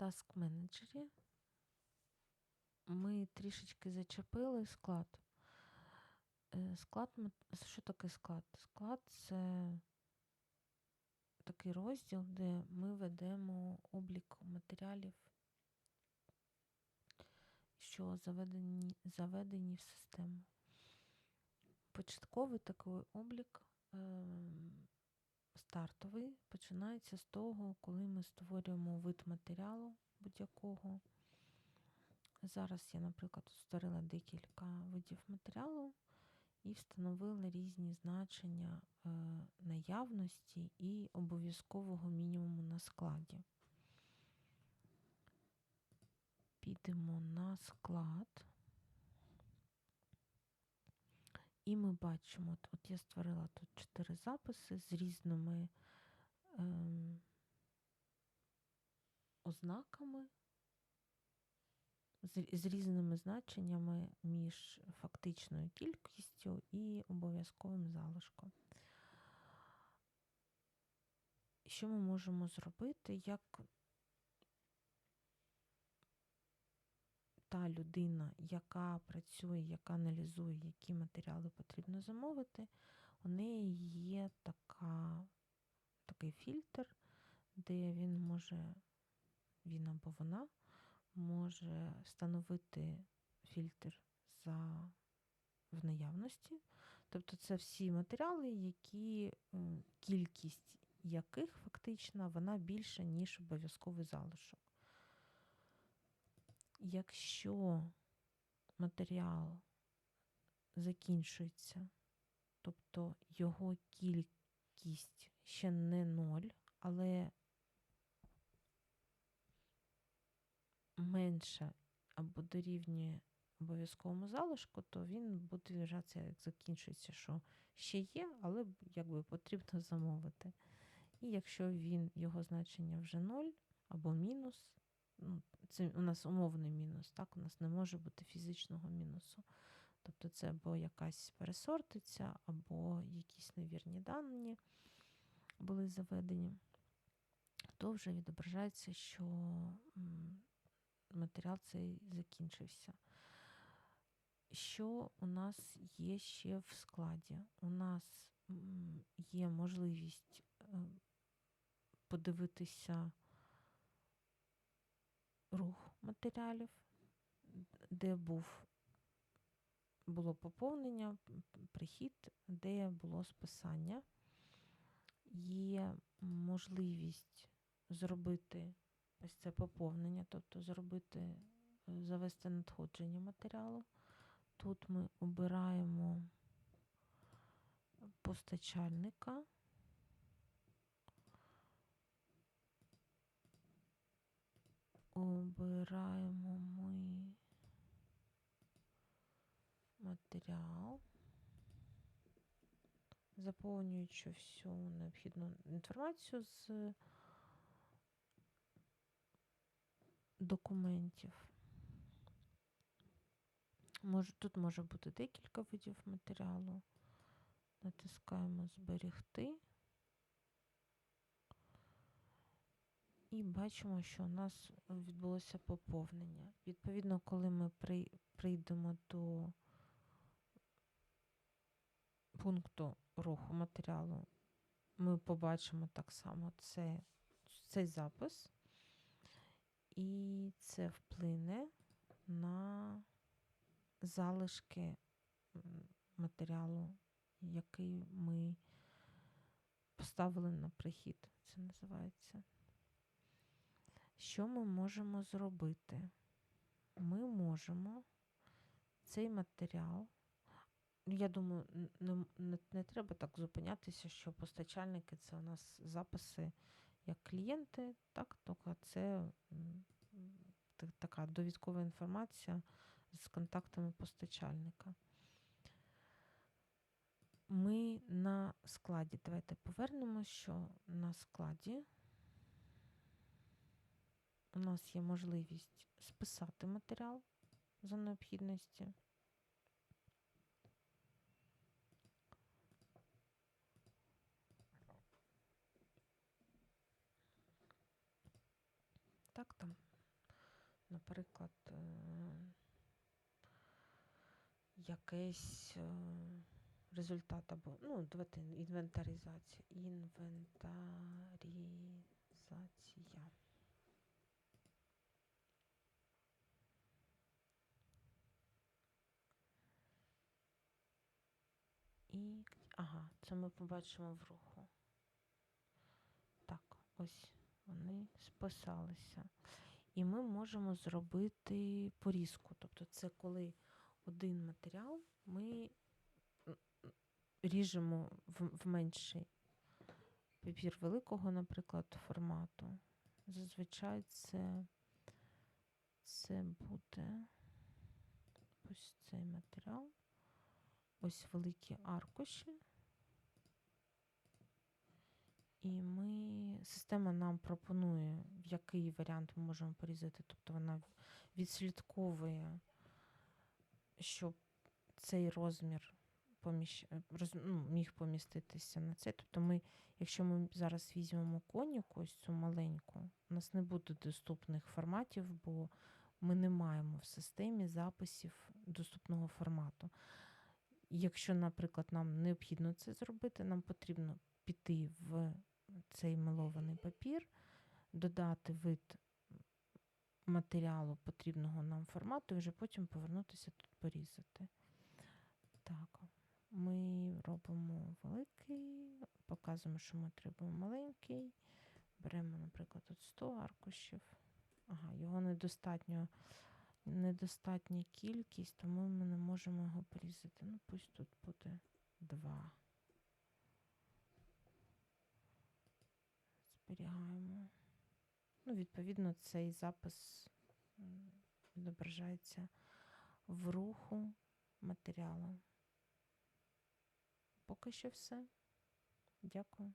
Task менеджері ми трішечки зачепили склад. Е, Склад, що таке склад? Склад це такий розділ, де ми ведемо облік матеріалів, що заведені, заведені в систему. Початковий такий облік ем, стартовий починається з того, коли ми створюємо вид матеріалу будь-якого. Зараз я, наприклад, створила декілька видів матеріалу і встановила різні значення е, наявності і обов'язкового мінімуму на складі. Підемо на склад. І ми бачимо, от, от я створила тут чотири записи з різними ем, ознаками, з, з різними значеннями між фактичною кількістю і обов'язковим залишком. Що ми можемо зробити, як та людина, яка працює, яка аналізує, які матеріали потрібно замовити, у неї є така, такий фільтр, де він може, він або вона може встановити фільтр за в наявності. Тобто це всі матеріали, які кількість яких фактично вона більша, ніж обов'язковий залишок. Якщо матеріал закінчується, тобто його кількість ще не ноль, але менша або дорівнює обов'язковому залишку, то він буде вважатися, як закінчується, що ще є, але якби потрібно замовити. І якщо він, його значення вже 0 або мінус, ну, це у нас умовний мінус, так, у нас не може бути фізичного мінусу. Тобто це або якась пересортиця, або якісь невірні дані були заведені, то вже відображається, що матеріал цей закінчився. Що у нас є ще в складі? У нас є можливість е, подивитися рух матеріалів, де був, було поповнення, прихід, де було списання. Є можливість зробити ось це поповнення, тобто зробити, е, завести надходження матеріалу. Тут ми обираємо постачальника. Обираємо ми матеріал, заповнюючи всю необхідну інформацію з документів. Може, тут може бути декілька видів матеріалу. Натискаємо Зберегти. І бачимо, що у нас відбулося поповнення. Відповідно, коли ми прийдемо до пункту руху матеріалу, ми побачимо так само це, цей запис, і це вплине на залишки матеріалу, який ми поставили на прихід. Це називається. Що ми можемо зробити? Ми можемо цей матеріал, ну, я думаю, не, не, не треба так зупинятися, що постачальники це у нас записи як клієнти, так, тільки це така довідкова інформація з контактами постачальника. Ми на складі, давайте повернемося, що на складі у нас є можливість списати матеріал за необхідності. Так, там наприклад, е, якийсь е, результат або, ну, давайте інвентаризація. Інвентаризація. І, ага, це ми побачимо в руху. Так, ось вони списалися. І ми можемо зробити порізку. Тобто це коли один матеріал ми ріжемо в менший папір великого, наприклад, формату. Зазвичай це, це буде ось цей матеріал. Ось великі аркуші. І ми, система нам пропонує, в який варіант ми можемо порізати. Тобто вона відслідковує, щоб цей розмір поміщ... роз... ну, міг поміститися на цей. Тобто ми, якщо ми зараз візьмемо коніку, ось цю маленьку, у нас не буде доступних форматів, бо ми не маємо в системі записів доступного формату. Якщо, наприклад, нам необхідно це зробити, нам потрібно піти в цей мелований папір, додати вид матеріалу потрібного нам формату, і вже потім повернутися тут порізати. Так, ми робимо великий, показуємо, що ми отримуємо маленький. Беремо, наприклад, тут 100 аркушів. Ага, його недостатньо, недостатня кількість, тому ми не можемо його порізати. Ну, пусть тут буде 2. Зберігаємо. Ну, відповідно, цей запис відображається в руху матеріалу. Поки що все. Дякую.